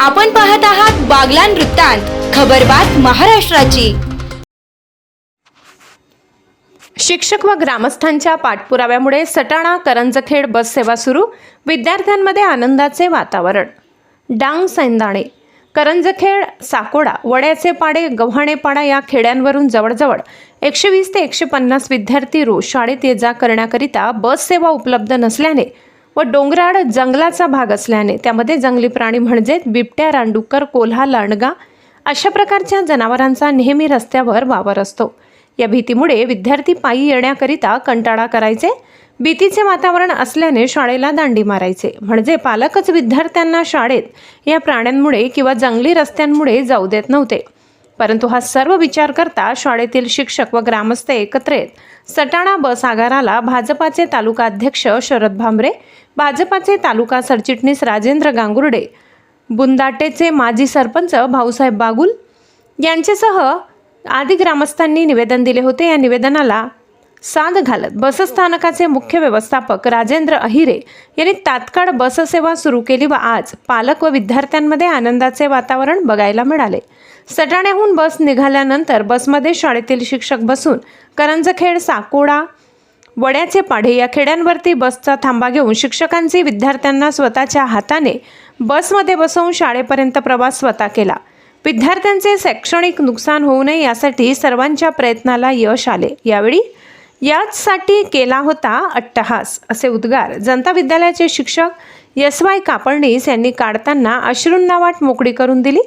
आपण पाहत आहात बागलान वृत्तांत खबरबात महाराष्ट्राची. शिक्षक व ग्रामस्थांच्या पाठपुराव्यामुळे सटाणा करंजखेड बस सेवा सुरू विद्यार्थ्यांमध्ये आनंदाचे वातावरण. डांग सैंदाणे करंजखेड साकोडा वड्याचे पाडे गव्हाणेपाडा या खेड्यांवरून जवळजवळ एकशे वीस ते एकशे पन्नास विद्यार्थी रोज शाळेत ये जा करण्याकरिता बस सेवा उपलब्ध नसल्याने व डोंगराळ जंगलाचा भाग असल्याने त्यामध्ये जंगली प्राणी म्हणजे बिबट्या रानडुक्कर कोल्हा लांडगा अशा प्रकारच्या जनावरांचा नेहमी रस्त्यावर वावर असतो. या भीतीमुळे विद्यार्थी पायी येण्याकरिता कंटाळा करायचे भीतीचे वातावरण असल्याने शाळेला दांडी मारायचे. म्हणजे पालकच विद्यार्थ्यांना शाळेत या प्राण्यांमुळे किंवा जंगली रस्त्यांमुळे जाऊ देत नव्हते. परंतु हा सर्व विचार करता शाळेतील शिक्षक व ग्रामस्थ एकत्र येत सटाणा बस आगाराला भाजपाचे तालुका अध्यक्ष शरद भांबरे भाजपाचे तालुका सरचिटणीस राजेंद्र गांगुर्डे बुंदाटेचे माजी सरपंच भाऊसाहेब बागुल यांच्यासह आदी ग्रामस्थांनी निवेदन दिले होते. या निवेदनाला साद घालत बसस्थानकाचे मुख्य व्यवस्थापक राजेंद्र अहिरे यांनी तात्काळ बससेवा सुरू केली व आज पालक व विद्यार्थ्यांमध्ये आनंदाचे वातावरण बघायला मिळाले. सटाण्याहून बस निघाल्यानंतर बसमध्ये शाळेतील शिक्षक बसून करंजखेड साकोडा वड्याचे पाढे या खेड्यांवरती बसचा थांबा घेऊन शिक्षकांचे विद्यार्थ्यांना स्वतःच्या हाताने बसमध्ये बसवून शाळेपर्यंत प्रवास स्वतः केला. विद्यार्थ्यांचे शैक्षणिक नुकसान होऊ नये यासाठी सर्वांच्या प्रयत्नाला यश आले. यावेळी याचसाठी केला होता अट्टहास असे उद्गार जनता विद्यालयाचे शिक्षक एस वाय कापडणीस यांनी काढताना अश्रूंना वाट मोकळी करून दिली.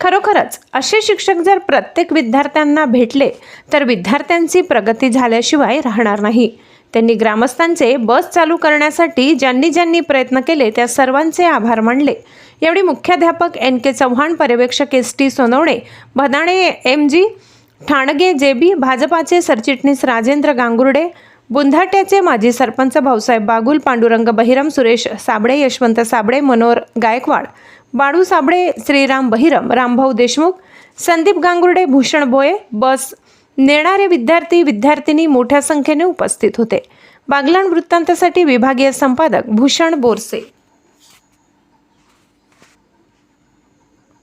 खरोखरच असे शिक्षक जर प्रत्येक विद्यार्थ्यांना भेटले तर विद्यार्थ्यांची प्रगती झाल्याशिवाय राहणार नाही. त्यांनी ग्रामस्थांचे बस चालू करण्यासाठी ज्यांनी ज्यांनी प्रयत्न केले त्या सर्वांचे आभार मानले. यावेळी मुख्याध्यापक एन के चव्हाण पर्यवेक्षक S T Sonawane Bhadane M G Thange J B भाजपाचे सरचिटणीस राजेंद्र गांगुर्डे बुंधाट्याचे माजी सरपंच भाऊसाहेब बागुल पांडुरंग बहिरम सुरेश साबळे यशवंत साबळे मनोहर गायकवाड बाळू साबळे श्रीराम बहिरम रामभाऊ देशमुख संदीप गांगुर्डे भूषण भोये बस नेणारे विद्यार्थी विद्यार्थिनी मोठ्या संख्येने उपस्थित होते. बागलाण वृत्तांतासाठी विभागीय संपादक भूषण बोरसे.